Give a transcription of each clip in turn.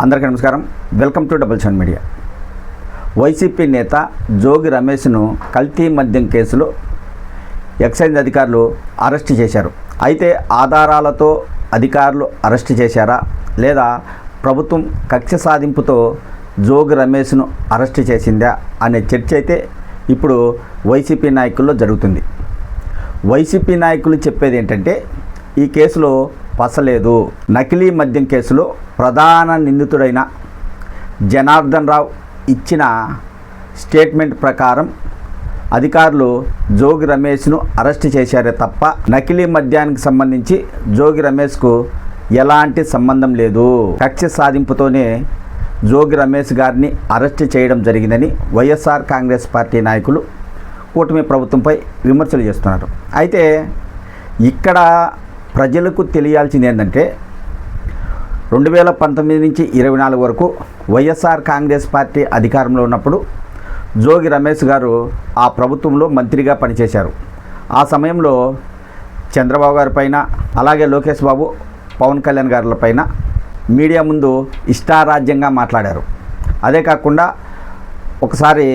అందరికీ నమస్కారం. Welcome to double seven media. YCP నేత జోగి రమేష్ను కల్తీ మద్యం కేసులో ఎక్సైజ్ అధికారులు అరెస్ట్ చేశారు. అయితే ఆధారాలతో అధికారులు అరెస్ట్ చేశారా? లేదా ప్రభుత్వం కక్ష సాధింపుతో జోగి రమేష్ను అరెస్ట్ చేసిందా? అనే చర్చ అయితే ఇప్పుడు వైసీపీ నాయకుల్లో జరుగుతుంది. వైసీపీ నాయకులు చెప్పేది ఏంటంటే ఈ కేసులో పసలేదు. నకిలీ మద్యం కేసులో ప్రధాన నిందితుడైన జనార్దన్ రావు ఇచ్చిన స్టేట్మెంట్ ప్రకారం అధికారులు జోగి రమేష్ను అరెస్ట్ చేశారే తప్ప నకిలీ మద్యానికి సంబంధించి జోగి రమేష్కు ఎలాంటి సంబంధం లేదు. కక్ష సాధింపుతోనే జోగి రమేష్ గారిని అరెస్ట్ చేయడం జరిగిందని వైఎస్ఆర్ కాంగ్రెస్ పార్టీ నాయకులు కూటమి ప్రభుత్వంపై విమర్శలు చేస్తున్నారు. అయితే ఇక్కడ ప్రజలకు తెలియాల్సింది ఏంటంటే రెండు వేల పంతొమ్మిది నుంచి ఇరవై నాలుగు వరకు వైఎస్ఆర్ కాంగ్రెస్ పార్టీ అధికారంలో ఉన్నప్పుడు జోగి రమేష్ గారు ఆ ప్రభుత్వంలో మంత్రిగా పనిచేశారు. ఆ సమయంలో చంద్రబాబు గారి పైన అలాగే లోకేష్ బాబు పవన్ కళ్యాణ్ గారుల పైన మీడియా ముందు ఇష్టారాజ్యంగా మాట్లాడారు. అదే కాకుండా ఒకసారి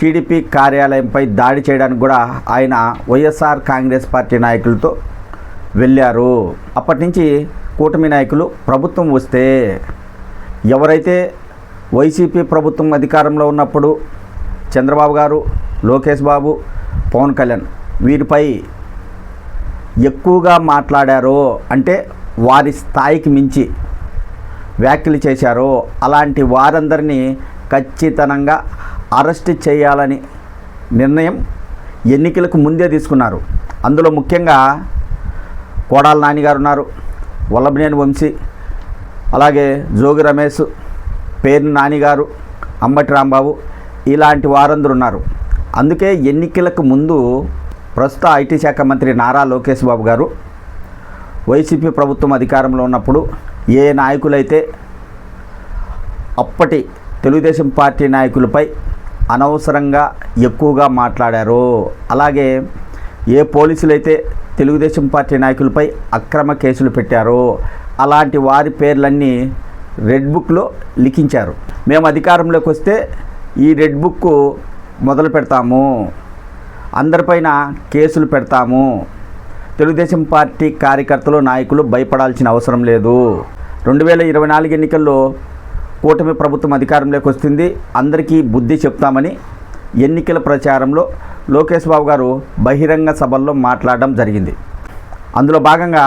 టీడీపీ కార్యాలయంపై దాడి చేయడానికి కూడా ఆయన వైఎస్ఆర్ కాంగ్రెస్ పార్టీ నాయకులతో వెళ్ళారు. అప్పటి నుంచి కూటమి నాయకులు ప్రభుత్వం వస్తే ఎవరైతే వైసీపీ ప్రభుత్వం అధికారంలో ఉన్నప్పుడు చంద్రబాబు గారు లోకేష్ బాబు పవన్ కళ్యాణ్ వీరిపై ఎక్కువగా మాట్లాడారో అంటే వారి స్థాయికి మించి వ్యాఖ్యలు చేశారో అలాంటి వారందరినీ ఖచ్చితంగా అరెస్ట్ చేయాలని నిర్ణయం ఎన్నికలకు ముందే తీసుకున్నారు. అందులో ముఖ్యంగా కోడాల నానిగారు ఉన్నారు వల్లభనేని వంశీ అలాగే జోగి రమేష్ పేరు నానిగారు అంబటి రాంబాబు ఇలాంటి వారందరూ ఉన్నారు. అందుకే ఎన్నికలకు ముందు ప్రస్తుత ఐటీ శాఖ మంత్రి నారా లోకేష్ బాబు గారు వైసీపీ ప్రభుత్వం అధికారంలో ఉన్నప్పుడు ఏ నాయకులైతే అప్పటి తెలుగుదేశం పార్టీ నాయకులపై అనవసరంగా ఎక్కువగా మాట్లాడారో అలాగే ఏ పోలీసులైతే తెలుగుదేశం పార్టీ నాయకులపై అక్రమ కేసులు పెట్టారో అలాంటి వారి పేర్లన్నీ రెడ్ బుక్లో లిఖించారు. మేము అధికారంలోకి వస్తే ఈ రెడ్ బుక్ మొదలు పెడతాము. అందరిపైన కేసులు పెడతాము. తెలుగుదేశం పార్టీ కార్యకర్తలు నాయకులు భయపడాల్సిన అవసరం లేదు. రెండు వేల ఇరవై నాలుగు ఎన్నికల్లో కూటమి ప్రభుత్వం అధికారంలోకి వస్తుంది. అందరికీ బుద్ధి చెప్తామని ఎన్నికల ప్రచారంలో లోకేష్ బాబు గారు బహిరంగ సభల్లో మాట్లాడడం జరిగింది. అందులో భాగంగా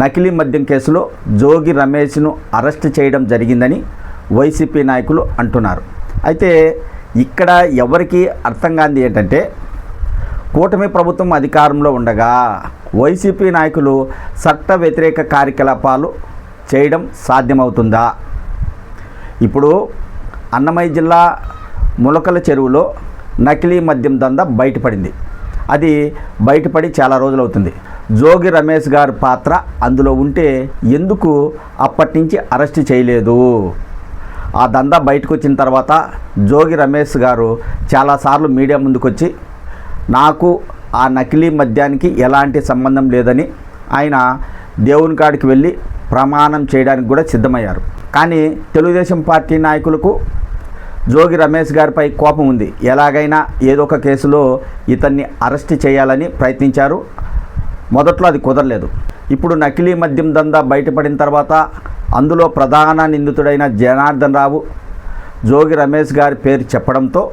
నకిలీ మద్యం కేసులో జోగి రమేష్ను అరెస్ట్ చేయడం జరిగిందని వైసీపీ నాయకులు అంటున్నారు. అయితే ఇక్కడ ఎవరికి అర్థం కాంది ఏంటంటే కూటమి ప్రభుత్వం అధికారంలో ఉండగా వైసీపీ నాయకులు చట్ట వ్యతిరేక కార్యకలాపాలు చేయడం సాధ్యమవుతుందా? ఇప్పుడు అన్నమయ్య జిల్లా ములకల చెరువులో నకిలీ మద్యం దంద బయటపడింది. అది బయటపడి చాలా రోజులు అవుతుంది జోగి రమేష్ గారి పాత్ర అందులో ఉంటే ఎందుకు అప్పటి నుంచి అరెస్ట్ చేయలేదు? ఆ దందా బయటకు వచ్చిన తర్వాత జోగి రమేష్ గారు చాలాసార్లు మీడియా ముందుకొచ్చి నాకు ఆ నకిలీ మద్యానికి ఎలాంటి సంబంధం లేదని ఆయన దేవుని కాడికి వెళ్ళి ప్రమాణం చేయడానికి కూడా సిద్ధమయ్యారు. కానీ తెలుగుదేశం పార్టీ నాయకులకు జోగి రమేష్ గారిపై కోపం ఉంది. ఎలాగైనా ఏదో ఒక కేసులో ఇతన్ని అరెస్ట్ చేయాలని ప్రయత్నించారు. మొదట్లో అది కుదరలేదు. ఇప్పుడు నకిలీ మద్యం దందా బయటపడిన తర్వాత అందులో ప్రధాన నిందితుడైన జనార్దన్ రావు జోగి రమేష్ గారి పేరు చెప్పడంతో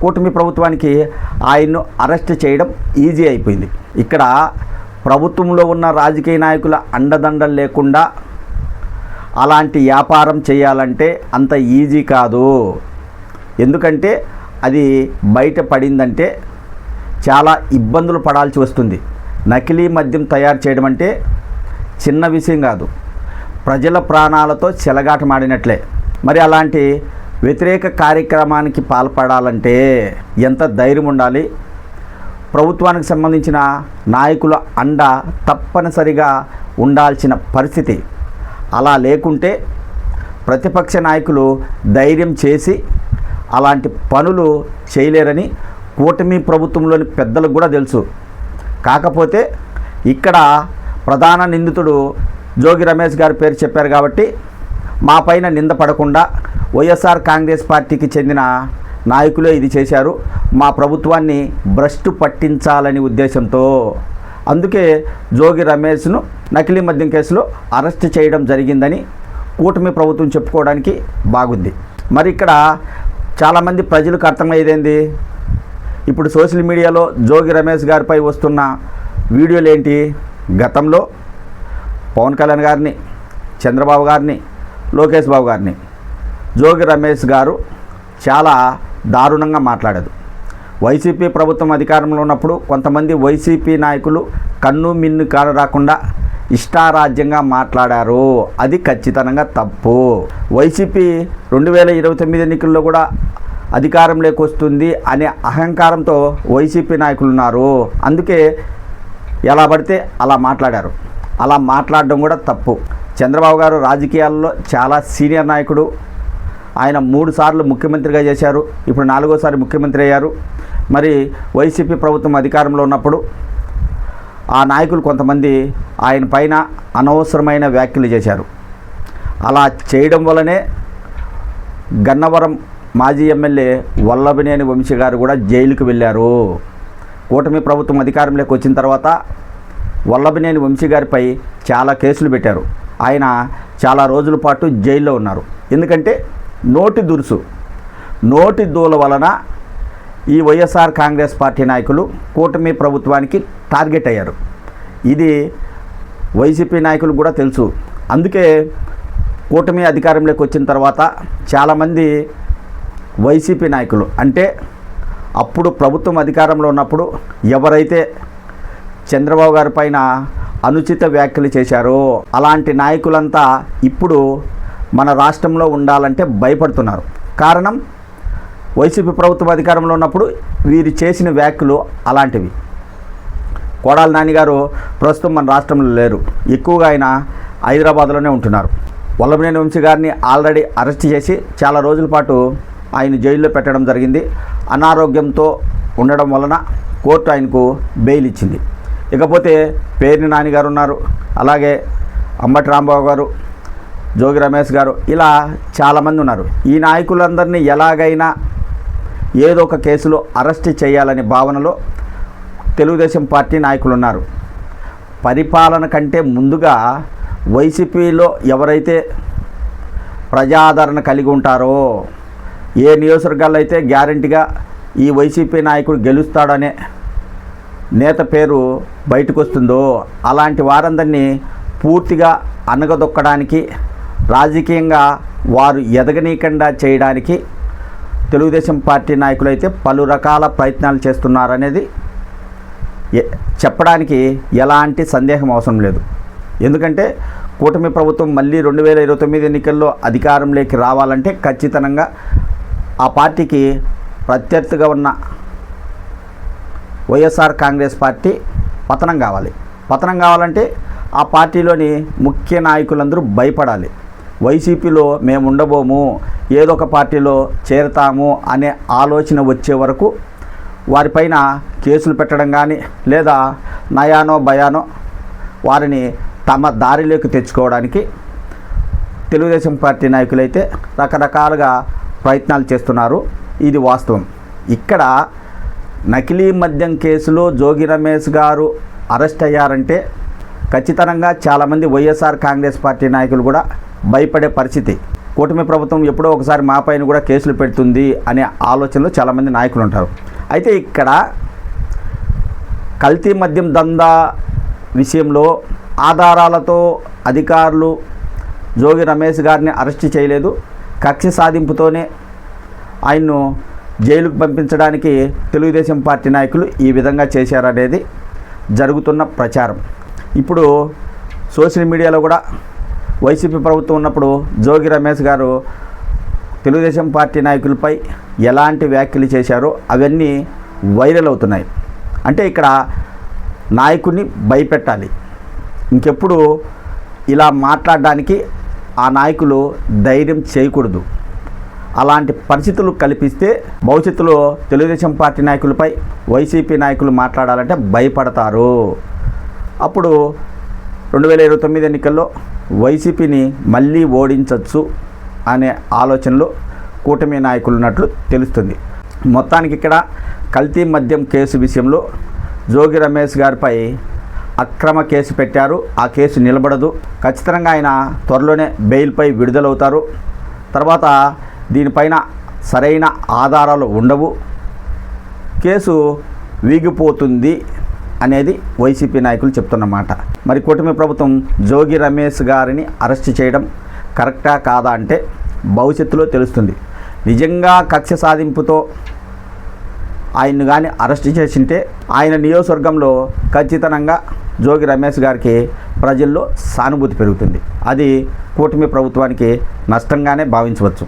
కూటమి ప్రభుత్వానికి ఆయన్ను అరెస్ట్ చేయడం ఈజీ అయిపోయింది. ఇక్కడ ప్రభుత్వంలో ఉన్న రాజకీయ నాయకుల అండదండలు లేకుండా అలాంటి వ్యాపారం చేయాలంటే అంత ఈజీ కాదు. ఎందుకంటే అది బయట పడిందంటే చాలా ఇబ్బందులు పడాల్సి వస్తుంది. నకిలీ మద్యం తయారు చేయడం అంటే చిన్న విషయం కాదు. ప్రజల ప్రాణాలతో చెలగాటమాడినట్లే. మరి అలాంటి వ్యతిరేక కార్యక్రమానికి పాల్పడాలంటే ఎంత ధైర్యం ఉండాలి? ప్రభుత్వానికి సంబంధించిన నాయకుల అండ తప్పనిసరిగా ఉండాల్సిన పరిస్థితి. అలా లేకుంటే ప్రతిపక్ష నాయకులు ధైర్యం చేసి అలాంటి పనులు చేయలేరని కూటమి ప్రభుత్వంలోని పెద్దలకు కూడా తెలుసు. కాకపోతే ఇక్కడ ప్రధాన నిందితుడు జోగి రమేష్ గారి పేరు చెప్పారు కాబట్టి మా పైన నింద పడకుండా వైఎస్ఆర్ కాంగ్రెస్ పార్టీకి చెందిన నాయకులే ఇది చేశారు. మా ప్రభుత్వాన్ని భ్రష్టు పట్టించాలని ఉద్దేశంతో అందుకే జోగి రమేష్ను నకిలీ మద్యం కేసులో అరెస్ట్ చేయడం జరిగిందని కూటమి ప్రభుత్వం చెప్పుకోవడానికి బాగుంది. మరి ఇక్కడ చాలామంది ప్రజలకు అర్థమయ్యేదేంది? ఇప్పుడు సోషల్ మీడియాలో జోగి రమేష్ గారిపై వస్తున్న వీడియోలు ఏంటి? గతంలో పవన్ కళ్యాణ్ గారిని చంద్రబాబు గారిని లోకేష్ బాబు గారిని జోగి రమేష్ గారు చాలా దారుణంగా మాట్లాడదు వైసీపీ ప్రభుత్వం అధికారంలో ఉన్నప్పుడు కొంతమంది వైసీపీ నాయకులు కన్ను మిన్ను కాడ రాకుండా ఇష్టారాజ్యంగా మాట్లాడారు. అది ఖచ్చితంగా తప్పు. వైసీపీ రెండు వేల ఇరవై తొమ్మిది ఎన్నికల్లో కూడా అధికారంలోకి వస్తుంది అనే అహంకారంతో వైసీపీ నాయకులు ఉన్నారు అందుకే ఎలా పడితే అలా మాట్లాడారు. అలా మాట్లాడడం కూడా తప్పు. చంద్రబాబు గారు రాజకీయాల్లో చాలా సీనియర్ నాయకుడు. ఆయన మూడు సార్లు ముఖ్యమంత్రిగా చేశారు. ఇప్పుడు నాలుగోసారి ముఖ్యమంత్రి అయ్యారు. మరి వైసీపీ ప్రభుత్వం అధికారంలో ఉన్నప్పుడు ఆ నాయకులు కొంతమంది ఆయన పైన అనవసరమైన వ్యాఖ్యలు చేశారు. అలా చేయడం వల్లనే గన్నవరం మాజీ ఎమ్మెల్యే వల్లభనేని వంశీ గారు కూడా జైలుకు వెళ్ళారు. కూటమి ప్రభుత్వం అధికారంలోకి వచ్చిన తర్వాత వల్లభనేని వంశీ గారిపై చాలా కేసులు పెట్టారు. ఆయన చాలా రోజుల పాటు జైల్లో ఉన్నారు. ఎందుకంటే నోటి దురుసు. నోటి దూల వలన ఈ వైఎస్ఆర్ కాంగ్రెస్ పార్టీ నాయకులు కూటమి ప్రభుత్వానికి టార్గెట్ అయ్యారు. ఇది వైసీపీ నాయకులు కూడా తెలుసు. అందుకే కూటమి అధికారంలోకి వచ్చిన తర్వాత చాలామంది వైసీపీ నాయకులు అంటే అప్పుడు ప్రభుత్వం అధికారంలో ఉన్నప్పుడు ఎవరైతే చంద్రబాబు గారి పైన అనుచిత వ్యాఖ్యలు చేశారో అలాంటి నాయకులంతా ఇప్పుడు మన రాష్ట్రంలో ఉండాలంటే భయపడుతున్నారు. కారణం వైసీపీ ప్రభుత్వం అధికారంలో ఉన్నప్పుడు వీరు చేసిన వ్యాఖ్యలు అలాంటివి. కోడాల నానిగారు ప్రస్తుతం మన రాష్ట్రంలో లేరు. ఎక్కువగా ఆయన హైదరాబాద్లోనే ఉంటున్నారు. వల్లభనేని వంశీ గారిని ఆల్రెడీ అరెస్ట్ చేసి చాలా రోజుల పాటు ఆయన జైల్లో పెట్టడం జరిగింది. అనారోగ్యంతో ఉండడం వలన కోర్టు ఆయనకు బెయిల్ ఇచ్చింది. ఇకపోతే పేర్ని నాన్నగారు ఉన్నారు. అలాగే అంబటి రాంబాబు గారు జోగి రమేష్ గారు ఇలా చాలామంది ఉన్నారు. ఈ నాయకులందరినీ ఎలాగైనా ఏదో ఒక కేసులో అరెస్ట్ చేయాలనే భావనలో తెలుగుదేశం పార్టీ నాయకులు ఉన్నారు పరిపాలన కంటే ముందుగా వైసీపీలో ఎవరైతే ప్రజాదరణ కలిగి ఉంటారో ఏ నియోజకవర్గాల్లో అయితే గ్యారంటీగా ఈ వైసీపీ నాయకుడు గెలుస్తాడనే నేత పేరు బయటకు వస్తుందో అలాంటి వారందరినీ పూర్తిగా అనగదొక్కడానికి రాజకీయంగా వారు ఎదగనీయకుండా చేయడానికి తెలుగుదేశం పార్టీ నాయకులైతే పలు రకాల ప్రయత్నాలు చేస్తున్నారనేది చెప్పడానికి ఎలాంటి సందేహం అవసరం లేదు. ఎందుకంటే కూటమి ప్రభుత్వం మళ్ళీ రెండు వేల ఇరవై తొమ్మిది ఎన్నికల్లో అధికారంలోకి రావాలంటే ఖచ్చితంగా ఆ పార్టీకి ప్రత్యర్థిగా ఉన్న వైఎస్ఆర్ కాంగ్రెస్ పార్టీ పతనం కావాలి. పతనం కావాలంటే ఆ పార్టీలోని ముఖ్య నాయకులందరూ భయపడాలి. వైసీపీలో మేము ఉండబోము ఏదో ఒక పార్టీలో చేరతాము అనే ఆలోచన వచ్చే వరకు వారిపైన కేసులు పెట్టడం కానీ లేదా నయానో భయానో వారిని తమ దారిలోకి తెచ్చుకోవడానికి తెలుగుదేశం పార్టీ నాయకులైతే రకరకాలుగా ప్రయత్నాలు చేస్తున్నారు. ఇది వాస్తవం. ఇక్కడ నకిలీ మద్యం కేసులో జోగి రమేష్ గారు అరెస్ట్ అయ్యారంటే ఖచ్చితంగా చాలామంది వైఎస్ఆర్ కాంగ్రెస్ పార్టీ నాయకులు కూడా భయపడే పరిస్థితి. కూటమి ప్రభుత్వం ఎప్పుడో ఒకసారి మా పైన కూడా కేసులు పెడుతుంది అనే ఆలోచనలో చాలామంది నాయకులు ఉంటారు. అయితే ఇక్కడ కల్తీ మద్యం దందా విషయంలో ఆధారాలతో అధికారులు జోగి రమేష్ గారిని అరెస్ట్ చేయలేదు. కక్ష సాధింపుతోనే ఆయన్ను జైలుకు పంపించడానికి తెలుగుదేశం పార్టీ నాయకులు ఈ విధంగా చేశారనేది జరుగుతున్న ప్రచారం. ఇప్పుడు సోషల్ మీడియాలో కూడా వైసీపీ ప్రభుత్వం ఉన్నప్పుడు జోగి రమేష్ గారు తెలుగుదేశం పార్టీ నాయకులపై ఎలాంటి వ్యాఖ్యలు చేశారో అవన్నీ వైరల్ అవుతున్నాయి. అంటే ఇక్కడ నాయకుడిని భయపెట్టాలి. ఇంకెప్పుడు ఇలా మాట్లాడడానికి ఆ నాయకులు ధైర్యం చేయకూడదు. అలాంటి పరిస్థితులు కల్పిస్తే భవిష్యత్తులో తెలుగుదేశం పార్టీ నాయకులపై వైసీపీ నాయకులు మాట్లాడాలంటే భయపడతారు. అప్పుడు రెండు వేల ఇరవై తొమ్మిది ఎన్నికల్లో వైసీపీని మళ్ళీ ఓడించవచ్చు అనే ఆలోచనలో కూటమి నాయకులు ఉన్నట్లు తెలుస్తుంది. మొత్తానికి ఇక్కడ కల్తీ మద్యం కేసు విషయంలో జోగి రమేష్ గారిపై అక్రమ కేసు పెట్టారు. ఆ కేసు నిలబడదు. ఖచ్చితంగా ఆయన త్వరలోనే బెయిల్పై విడుదలవుతారు. తర్వాత దీనిపైన సరైన ఆధారాలు ఉండవు. కేసు వీగిపోతుంది. అనేది వైసీపీ నాయకులు చెప్తున్నమాట. మరి కూటమి ప్రభుత్వం జోగి రమేష్ గారిని అరెస్ట్ చేయడం కరెక్టా కాదా అంటే భవిష్యత్తులో తెలుస్తుంది. నిజంగా కక్ష సాధింపుతో ఆయన్ను కానీ అరెస్ట్ చేసింటే ఆయన నియోజకవర్గంలో ఖచ్చితంగా జోగి రమేష్ గారికి ప్రజల్లో సానుభూతి పెరుగుతుంది. అది కూటమి ప్రభుత్వానికి నష్టంగానే భావించవచ్చు.